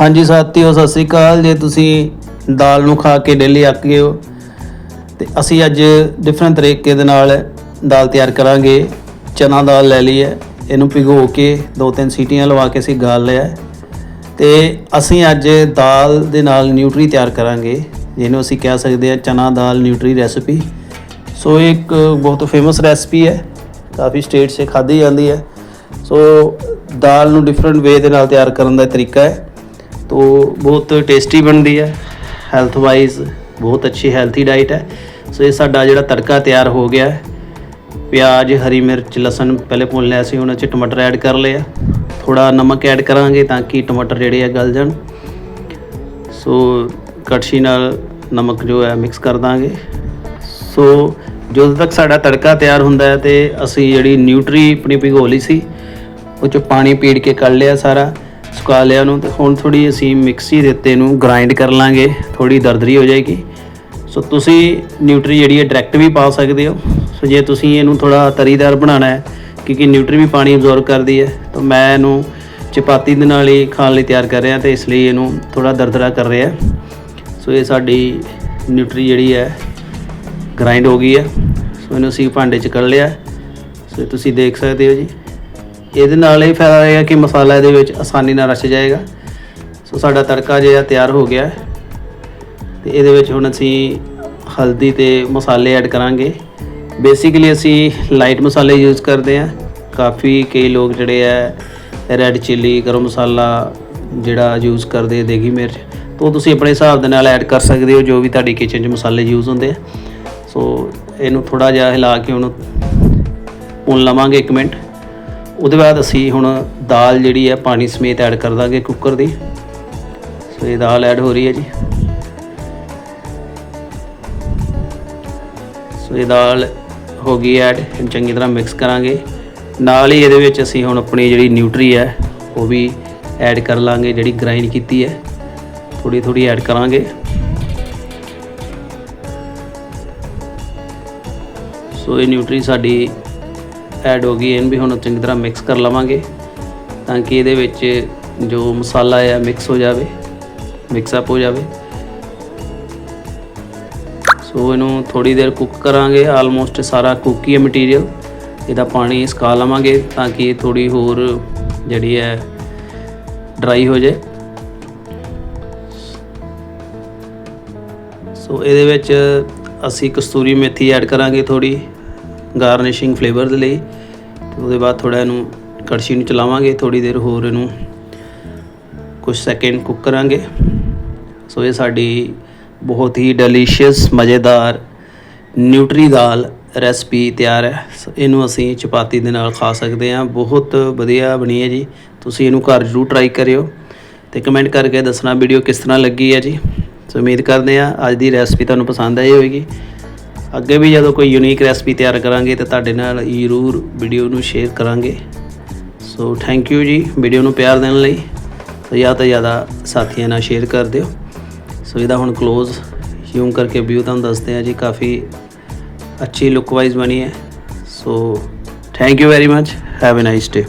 ਹਾਂਜੀ ਸਾਥੀਓ, ਸਤਿ ਸ੍ਰੀ ਅਕਾਲ। ਜੇ ਤੁਸੀਂ ਦਾਲ ਨੂੰ ਖਾ ਕੇ ਡੇਲੀ ਅੱਕ ਗਏ ਹੋ, ਤੇ ਅਸੀਂ ਅੱਜ ਡਿਫਰੈਂਟ ਤਰੀਕੇ ਦੇ ਨਾਲ ਦਾਲ ਤਿਆਰ ਕਰਾਂਗੇ। ਚਨਾ ਦਾਲ ਲੈ ਲਈ ਹੈ। ਇਹਨੂੰ ਭਿਗੋ ਕੇ ਦੋ ਤਿੰਨ ਸੀਟੀਆਂ ਲਵਾ ਕੇ ਅਸੀਂ ਗਾਲ ਲਿਆ ਹੈ। ਤੇ ਅਸੀਂ ਅੱਜ ਦਾਲ ਦੇ ਨਾਲ ਨਿਊਟਰੀ ਤਿਆਰ ਕਰਾਂਗੇ, ਜਿਹਨੂੰ ਅਸੀਂ ਕਹਿ ਸਕਦੇ ਹਾਂ ਚਨਾ ਦਾਲ ਨਿਊਟਰੀ ਰੈਸਿਪੀ। ਸੋ ਇਹ ਇੱਕ ਬਹੁਤ ਫੇਮਸ ਰੈਸਪੀ ਹੈ ਕਾਫੀ ਸਟੇਟ 'ਚ ਖਾਧੀ ਜਾਂਦੀ ਹੈ ਸੋ ਦਾਲ ਨੂੰ ਡਿਫਰੈਂਟ ਵੇ ਦੇ ਨਾਲ ਤਿਆਰ ਕਰਨ ਦਾ ਤਰੀਕਾ ਹੈ ਤੋ ਬਹੁਤ ਟੇਸਟੀ ਬਣਦੀ ਹੈ ਹੈਲਥ ਵਾਈਜ਼ ਬਹੁਤ ਅੱਛੀ ਹੈਲਥੀ ਡਾਈਟ ਹੈ ਸੋ ਇਹ ਸਾਡਾ ਜਿਹੜਾ ਤੜਕਾ ਤਿਆਰ ਹੋ ਗਿਆ ਹੈ ਪਿਆਜ਼ ਹਰੀ ਮਿਰਚ ਲਸਣ ਪਹਿਲੇ ਭੁੰਨ ਲਿਆ ਸੀ ਉਹਨਾਂ 'ਚ ਟਮਾਟਰ ਐਡ ਕਰ ਲਿਆ ਥੋੜਾ ਨਮਕ ਐਡ ਕਰਾਂਗੇ ਤਾਂ ਕਿ ਟਮਾਟਰ ਜਿਹੜੇ ਆ ਗਲ ਜਾਣ ਸੋ ਕੜਛੀ ਨਾਲ ਨਮਕ ਜੋ ਹੈ ਮਿਕਸ ਕਰ ਦਾਂਗੇ ਸੋ ਜਦੋਂ ਤੱਕ ਸਾਡਾ ਤੜਕਾ ਤਿਆਰ ਹੁੰਦਾ ਹੈ ਤੇ ਅਸੀਂ ਜਿਹੜੀ ਨਿਊਟਰੀ ਆਪਣੀ ਭਿਗੋ ਲਈ ਸੀ, ਉਹ ਚ ਪਾਣੀ ਪੀੜ ਕੇ ਕੱਢ ਲਿਆ ਸਾਰਾ, ਸੁਕਾ ਲਿਆ ਉਹਨੂੰ ਤੇ ਹੁਣ ਥੋੜੀ ਅਸੀਂ ਮਿਕਸੀ ਦੇ ਉੱਤੇ ਇਹਨੂੰ ਗ੍ਰਾਈਂਡ ਕਰ ਲਾਂਗੇ ਥੋੜੀ ਦਰਦਰੀ ਹੋ ਜਾਏਗੀ। ਸੋ ਤੁਸੀਂ ਨਿਊਟਰੀ ਜਿਹੜੀ ਹੈ ਡਾਇਰੈਕਟ ਵੀ ਪਾ ਸਕਦੇ ਹੋ। ਸੋ ਜੇ ਤੁਸੀਂ ਇਹਨੂੰ ਥੋੜਾ ਤਰੀਦਾਰ ਬਣਾਉਣਾ ਹੈ, ਕਿਉਂਕਿ ਨਿਊਟਰੀ ਵੀ ਪਾਣੀ ਅਬਜ਼ੌਰਬ ਕਰਦੀ ਹੈ, ਤਾਂ ਮੈਂ ਇਹਨੂੰ ਚਪਾਤੀ ਦੇ ਨਾਲ ਹੀ ਖਾਣ ਲਈ ਤਿਆਰ ਕਰ ਰਿਹਾ ਤੇ ਇਸ ਲਈ ਇਹਨੂੰ ਥੋੜਾ ਦਰਦਰਾ ਕਰ ਰਿਹਾ। ਸੋ ਇਹ ਸਾਡੀ ਨਿਊਟਰੀ ਜਿਹੜੀ ਹੈ ਗ੍ਰਾਈਂਡ ਹੋ ਗਈ ਹੈ ਸੋ ਇਹਨੂੰ ਅਸੀਂ ਭਾਂਡੇ 'ਚ ਕੱਢ ਲਿਆ। ਸੋ ਤੁਸੀਂ ਦੇਖ ਸਕਦੇ ਹੋ ਜੀ। ਇਹਦੇ ਨਾਲ ਇਹ ਫਾਇਦਾ ਹੋਏਗਾ ਕਿ ਮਸਾਲਾ ਇਹਦੇ ਵਿੱਚ ਆਸਾਨੀ ਨਾਲ ਰਚ ਜਾਏਗਾ। ਸੋ ਸਾਡਾ ਤੜਕਾ ਜਿਹੜਾ ਤਿਆਰ ਹੋ ਗਿਆ। ਹੈ ਤੇ ਇਹਦੇ ਵਿੱਚ ਹੁਣ ਅਸੀਂ ਹਲਦੀ ਤੇ ਮਸਾਲੇ ਐਡ ਕਰਾਂਗੇ। ਬੇਸਿਕਲੀ ਅਸੀਂ ਲਾਈਟ ਮਸਾਲੇ ਯੂਜ਼ ਕਰਦੇ ਹਾਂ। ਕਾਫੀ ਕਈ ਲੋਕ ਜਿਹੜੇ ਆ ਰੈੱਡ ਚਿੱਲੀ ਗਰਮ ਮਸਾਲਾ ਜਿਹੜਾ ਯੂਜ਼ ਕਰਦੇ ਦੇਗੀ ਮਿਰਚ। ਤਾਂ ਉਹ ਤੁਸੀਂ ਆਪਣੇ ਹਿਸਾਬ ਦੇ ਨਾਲ ਐਡ ਕਰ ਸਕਦੇ ਹੋ। ਜੋ ਵੀ ਤੁਹਾਡੀ ਕਿਚਨ 'ਚ ਮਸਾਲੇ ਯੂਜ਼ ਹੁੰਦੇ ਆ। ਸੋ ਇਹਨੂੰ ਥੋੜਾ ਜਿਹਾ ਹਿਲਾ ਕੇ ਉਹਨੂੰ ਭੁੰਨ ਲਵਾਂਗੇ 1 ਮਿੰਟ। ਉਹਦੇ ਬਾਅਦ ਅਸੀਂ ਹੁਣ ਦਾਲ ਜਿਹੜੀ ਹੈ ਪਾਣੀ ਸਮੇਤ ਐਡ ਕਰ ਦਾਂਗੇ ਕੁੱਕਰ ਦੀ। ਸੋ ਇਹ ਦਾਲ ਐਡ ਹੋ ਰਹੀ ਹੈ ਜੀ। ਸੋ ਇਹ ਦਾਲ ਹੋ ਗਈ ਐਡ। ਚੰਗੀ ਤਰ੍ਹਾਂ ਮਿਕਸ ਕਰਾਂਗੇ। ਨਾਲ ਹੀ ਇਹਦੇ ਵਿੱਚ ਅਸੀਂ ਹੁਣ ਆਪਣੀ ਜਿਹੜੀ ਨਿਊਟਰੀ ਹੈ, ਉਹ ਵੀ ਐਡ ਕਰ ਲਾਂਗੇ, ਜਿਹੜੀ ਗ੍ਰਾਈਂਡ ਕੀਤੀ ਹੈ। ਥੋੜੀ ਥੋੜੀ ਐਡ ਕਰਾਂਗੇ। ਸੋ ਇਹ ਨਿਊਟਰੀ ਸਾਡੀ ਐਡ ਹੋ ਗਈ। ਇਹਨੂੰ ਵੀ ਹੁਣ ਚੰਗੀ ਤਰ੍ਹਾਂ ਮਿਕਸ ਕਰ ਲਵਾਂਗੇ ਤਾਂ ਕਿ ਇਹਦੇ ਵਿੱਚ ਜੋ ਮਸਾਲਾ ਹੈ ਮਿਕਸ ਹੋ ਜਾਵੇ ਮਿਕਸ ਅਪ ਹੋ ਜਾਵੇ। ਸੋ ਇਹਨੂੰ ਥੋੜੀ ਦੇਰ ਕੁੱਕ ਕਰਾਂਗੇ। ਆਲਮੋਸਟ ਸਾਰਾ ਕੁੱਕ ਹੀ ਹੈ ਮਟੀਰੀਅਲ ਇਹਦਾ ਪਾਣੀ ਸੁਕਾ ਲਵਾਂਗੇ ਤਾਂ ਕਿ ਇਹ ਥੋੜੀ ਹੋਰ ਜਿਹੜੀ ਹੈ ਡਰਾਈ ਹੋ ਜਾਏ। ਸੋ ਇਹਦੇ ਵਿੱਚ ਅਸੀਂ ਕਸਤੂਰੀ ਮੇਥੀ ਐਡ ਕਰਾਂਗੇ ਥੋੜੀ ਗਾਰਨਿਸ਼ਿੰਗ ਫਲੇਵਰ ਦੇ ਲਈ। ਤੇ ਉਹਦੇ ਬਾਅਦ ਥੋੜਾ ਇਹਨੂੰ ਕੜਛੀ ਨੂੰ ਚਲਾਵਾਂਗੇ ਥੋੜੀ ਦੇਰ ਹੋਰ ਇਹਨੂੰ ਕੁਝ ਸੈਕਿੰਡ ਕੁੱਕ ਕਰਾਂਗੇ। ਸੋ ਇਹ ਸਾਡੀ ਬਹੁਤ ਹੀ ਡੈਲੀਸ਼ੀਅਸ ਮਜ਼ੇਦਾਰ ਨਿਊਟਰੀ ਦਾਲ ਰੈਸਪੀ ਤਿਆਰ ਹੈ। ਇਹਨੂੰ ਅਸੀਂ ਚਪਾਤੀ ਦੇ ਨਾਲ ਖਾ ਸਕਦੇ ਹਾਂ। ਬਹੁਤ ਵਧੀਆ ਬਣੀ ਹੈ ਜੀ। ਤੁਸੀਂ ਇਹਨੂੰ ਘਰ ਜ਼ਰੂਰ ਟਰਾਈ ਕਰਿਓ। ਤੇ ਕਮੈਂਟ ਕਰਕੇ ਦੱਸਣਾ ਵੀਡੀਓ ਕਿਸ ਤਰ੍ਹਾਂ ਲੱਗੀ ਹੈ ਜੀ। ਸੋ ਉਮੀਦ ਕਰਦੇ ਹਾਂ ਅੱਜ ਦੀ ਰੈਸਪੀ ਤੁਹਾਨੂੰ ਪਸੰਦ ਆਈ ਹੋਵੇਗੀ। ਅੱਗੇ ਵੀ ਜਦੋਂ ਕੋਈ ਯੂਨੀਕ ਰੈਸਪੀ ਤਿਆਰ ਕਰਾਂਗੇ ਤਾਂ ਤੁਹਾਡੇ ਨਾਲ ਜ਼ਰੂਰ ਵੀਡੀਓ ਨੂੰ ਸ਼ੇਅਰ ਕਰਾਂਗੇ। ਸੋ ਥੈਂਕ ਯੂ ਜੀ ਵੀਡੀਓ ਨੂੰ ਪਿਆਰ ਦੇਣ ਲਈ। ਸੋ ਜ਼ਿਆਦਾ ਤੋਂ ਜ਼ਿਆਦਾ ਸਾਥੀਆਂ ਨਾਲ ਸ਼ੇਅਰ ਕਰ ਦਿਓ। ਸੋ ਇਹਦਾ ਹੁਣ ক্লোਜ਼ ਜ਼ੂਮ ਕਰਕੇ ਵਿਊ ਤੁਹਾਨੂੰ ਦੱਸਦੇ ਆ ਜੀ, ਕਾਫੀ ਅੱਛੀ ਲੁੱਕ ਵਾਈਜ਼ ਬਣੀ ਹੈ। So thank you very much have a nice day